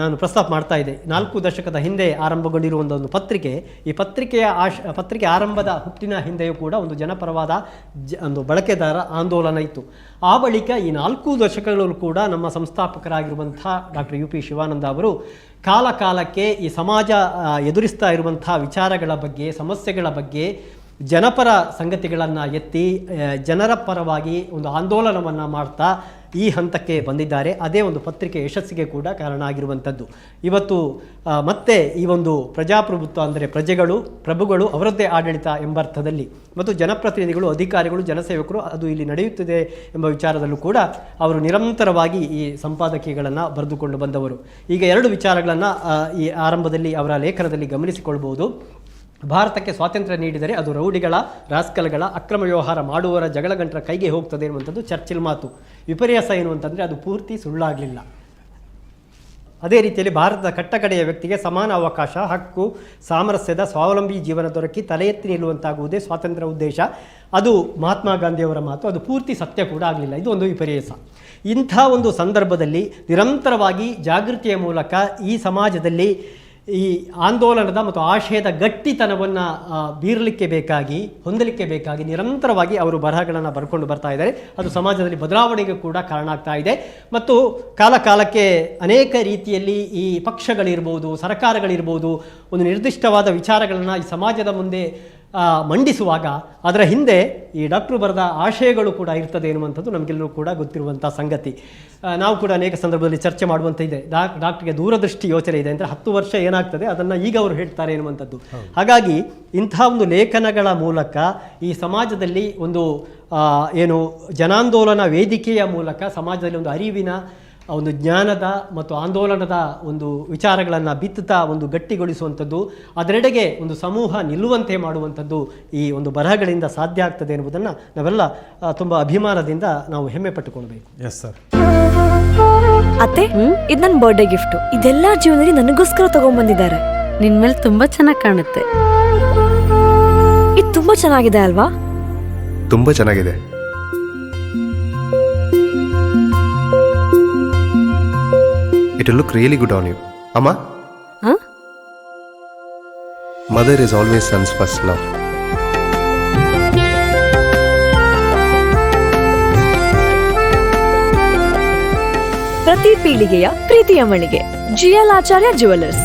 ನಾನು ಪ್ರಸ್ತಾಪ ಮಾಡ್ತಾ ಇದ್ದೆ. ನಾಲ್ಕು ದಶಕದ ಹಿಂದೆ ಆರಂಭಗೊಂಡಿರುವ ಒಂದು ಪತ್ರಿಕೆ, ಈ ಪತ್ರಿಕೆಯ ಆಶ, ಪತ್ರಿಕೆ ಆರಂಭದ ಹುಟ್ಟಿನ ಹಿಂದೆಯೂ ಕೂಡ ಒಂದು ಜನಪರವಾದ ಜ, ಒಂದು ಬಳಕೆದಾರ ಆಂದೋಲನ ಇತ್ತು. ಆ ಬಳಿಕ ಈ ನಾಲ್ಕು ದಶಕಗಳಲ್ಲೂ ಕೂಡ ನಮ್ಮ ಸಂಸ್ಥಾಪಕರಾಗಿರುವಂಥ ಡಾಕ್ಟರ್ ಯು ಪಿ ಶಿವಾನಂದ ಅವರು ಕಾಲಕಾಲಕ್ಕೆ ಈ ಸಮಾಜ ಎದುರಿಸ್ತಾ ಇರುವಂಥ ವಿಚಾರಗಳ ಬಗ್ಗೆ, ಸಮಸ್ಯೆಗಳ ಬಗ್ಗೆ ಜನಪರ ಸಂಗತಿಗಳನ್ನು ಎತ್ತಿ ಜನರ ಪರವಾಗಿ ಒಂದು ಆಂದೋಲನವನ್ನು ಮಾಡ್ತಾ ಈ ಹಂತಕ್ಕೆ ಬಂದಿದ್ದಾರೆ. ಅದೇ ಒಂದು ಪತ್ರಿಕೆ ಯಶಸ್ಸಿಗೆ ಕೂಡ ಕಾರಣ ಆಗಿರುವಂಥದ್ದು ಇವತ್ತು ಮತ್ತೆ ಈ ಒಂದು ಪ್ರಜಾಪ್ರಭುತ್ವ ಅಂದರೆ ಪ್ರಜೆಗಳು, ಪ್ರಭುಗಳು ಅವರದ್ದೇ ಆಡಳಿತ ಎಂಬರ್ಥದಲ್ಲಿ ಮತ್ತು ಜನಪ್ರತಿನಿಧಿಗಳು, ಅಧಿಕಾರಿಗಳು, ಜನಸೇವಕರು ಅದು ಇಲ್ಲಿ ನಡೆಯುತ್ತಿದೆ ಎಂಬ ವಿಚಾರದಲ್ಲೂ ಕೂಡ ಅವರು ನಿರಂತರವಾಗಿ ಈ ಸಂಪಾದಕೀಯಗಳನ್ನು ಬರೆದುಕೊಂಡು ಬಂದವರು. ಈಗ ಎರಡು ವಿಚಾರಗಳನ್ನು ಈ ಆರಂಭದಲ್ಲಿ ಅವರ ಲೇಖನದಲ್ಲಿ ಗಮನಿಸಿಕೊಳ್ಬಹುದು. ಭಾರತಕ್ಕೆ ಸ್ವಾತಂತ್ರ್ಯ ನೀಡಿದರೆ ಅದು ರೌಡಿಗಳ, ರಾಸ್ಕಲ್ಗಳ ಅಕ್ರಮ ವ್ಯವಹಾರ ಮಾಡುವವರ ಜಗಳಗಂಟರ ಕೈಗೆ ಹೋಗ್ತದೆ ಅನ್ನುವಂಥದ್ದು ಚರ್ಚಿಲ್ ಮಾತು. ವಿಪರ್ಯಾಸ ಏನು ಅಂತಂದರೆ ಅದು ಪೂರ್ತಿ ಸುಳ್ಳಾಗಲಿಲ್ಲ. ಅದೇ ರೀತಿಯಲ್ಲಿ ಭಾರತದ ಕಟ್ಟಕಡೆಯ ವ್ಯಕ್ತಿಗೆ ಸಮಾನ ಅವಕಾಶ, ಹಕ್ಕು, ಸಾಮರಸ್ಯದ ಸ್ವಾವಲಂಬಿ ಜೀವನ ದೊರಕಿ ತಲೆ ಎತ್ತಿ ನಿಲ್ಲುವಂತಾಗುವುದೇ ಸ್ವಾತಂತ್ರ್ಯ ಉದ್ದೇಶ. ಅದು ಮಹಾತ್ಮ ಗಾಂಧಿಯವರ ಮಾತು, ಅದು ಪೂರ್ತಿ ಸತ್ಯ ಕೂಡ ಆಗಲಿಲ್ಲ. ಇದು ಒಂದು ವಿಪರ್ಯಾಸ. ಇಂಥ ಒಂದು ಸಂದರ್ಭದಲ್ಲಿ ನಿರಂತರವಾಗಿ ಜಾಗೃತಿಯ ಮೂಲಕ ಈ ಸಮಾಜದಲ್ಲಿ ಈ ಆಂದೋಲನದ ಮತ್ತು ಆಶಯದ ಗಟ್ಟಿತನವನ್ನು ಬೀರಲಿಕ್ಕೆ ಬೇಕಾಗಿ, ಹೊಂದಲಿಕ್ಕೆ ಬೇಕಾಗಿ ನಿರಂತರವಾಗಿ ಅವರು ಬರಹಗಳನ್ನು ಬರ್ಕೊಂಡು ಬರ್ತಾ ಇದ್ದಾರೆ. ಅದು ಸಮಾಜದಲ್ಲಿ ಬದಲಾವಣೆಗೆ ಕೂಡ ಕಾರಣ ಆಗ್ತಾ ಇದೆ. ಮತ್ತು ಕಾಲ ಕಾಲಕ್ಕೆ ಅನೇಕ ರೀತಿಯಲ್ಲಿ ಈ ಪಕ್ಷಗಳಿರ್ಬೋದು, ಸರ್ಕಾರಗಳಿರ್ಬೋದು, ಒಂದು ನಿರ್ದಿಷ್ಟವಾದ ವಿಚಾರಗಳನ್ನು ಈ ಸಮಾಜದ ಮುಂದೆ ಮಂಡಿಸುವಾಗ ಅದರ ಹಿಂದೆ ಈ ಡಾಕ್ಟ್ರು ಬರೆದ ಆಶಯಗಳು ಕೂಡ ಇರ್ತದೆ ಎನ್ನುವಂಥದ್ದು ನಮಗೆಲ್ಲರೂ ಕೂಡ ಗೊತ್ತಿರುವಂಥ ಸಂಗತಿ. ನಾವು ಕೂಡ ಅನೇಕ ಸಂದರ್ಭದಲ್ಲಿ ಚರ್ಚೆ ಮಾಡುವಂಥ ಇದೆ. ಡಾಕ್ ಡಾಕ್ಟ್ರಿಗೆ ದೂರದೃಷ್ಟಿ ಯೋಚನೆ ಇದೆ ಅಂದರೆ ಹತ್ತು ವರ್ಷ ಏನಾಗ್ತದೆ ಅದನ್ನು ಈಗ ಅವರು ಹೇಳ್ತಾರೆ ಎನ್ನುವಂಥದ್ದು. ಹಾಗಾಗಿ ಇಂಥ ಒಂದು ಲೇಖನಗಳ ಮೂಲಕ ಈ ಸಮಾಜದಲ್ಲಿ ಒಂದು ಏನು ಜನಾಂದೋಲನ ವೇದಿಕೆಯ ಮೂಲಕ ಸಮಾಜದಲ್ಲಿ ಒಂದು ಅರಿವಿನ ಒಂದು ಜ್ಞಾನದ ಮತ್ತು ಆಂದೋಲನದ ಒಂದು ವಿಚಾರಗಳನ್ನು ಬಿತ್ತುತ್ತಾ ಒಂದು ಗಟ್ಟಿಗೊಳಿಸುವಂಥದ್ದು ಅದರೆಡೆಗೆ ಒಂದು ಸಮೂಹ ನಿಲ್ಲುವಂತೆ ಮಾಡುವಂಥದ್ದು ಈ ಒಂದು ಬರಹಗಳಿಂದ ಸಾಧ್ಯ ಆಗ್ತದೆ ಎನ್ನುವುದನ್ನು ನಾವೆಲ್ಲ ತುಂಬ ಅಭಿಮಾನದಿಂದ ನಾವು ಹೆಮ್ಮೆ ಪಟ್ಟುಕೊಳ್ಬೇಕು. ಎಸ್ ಸರ್ ಅತ್ತೆ ಇದು ನನ್ನ ಬರ್ಡೇ ಗಿಫ್ಟು ಇದೆಲ್ಲ ಜೀವನದಲ್ಲಿ ನನಗೋಸ್ಕರ ತಗೊಂಡ್ಬಂದಿದ್ದಾರೆ ನಿನ್ ಮೇಲೆ ತುಂಬಾ ಚೆನ್ನಾಗಿ ಕಾಣುತ್ತೆ. ಇದು ತುಂಬಾ ಚೆನ್ನಾಗಿದೆ ಅಲ್ವಾ? ತುಂಬ ಚೆನ್ನಾಗಿದೆ. It look really good on you ಅಮ್ಮ ಹ? Mother is always sons first love ಪ್ರತಿ ಪೀಳಿಗೆಯ ಪ್ರೀತಿಯ ಮಳಿಗೆ. GL Acharya jewellers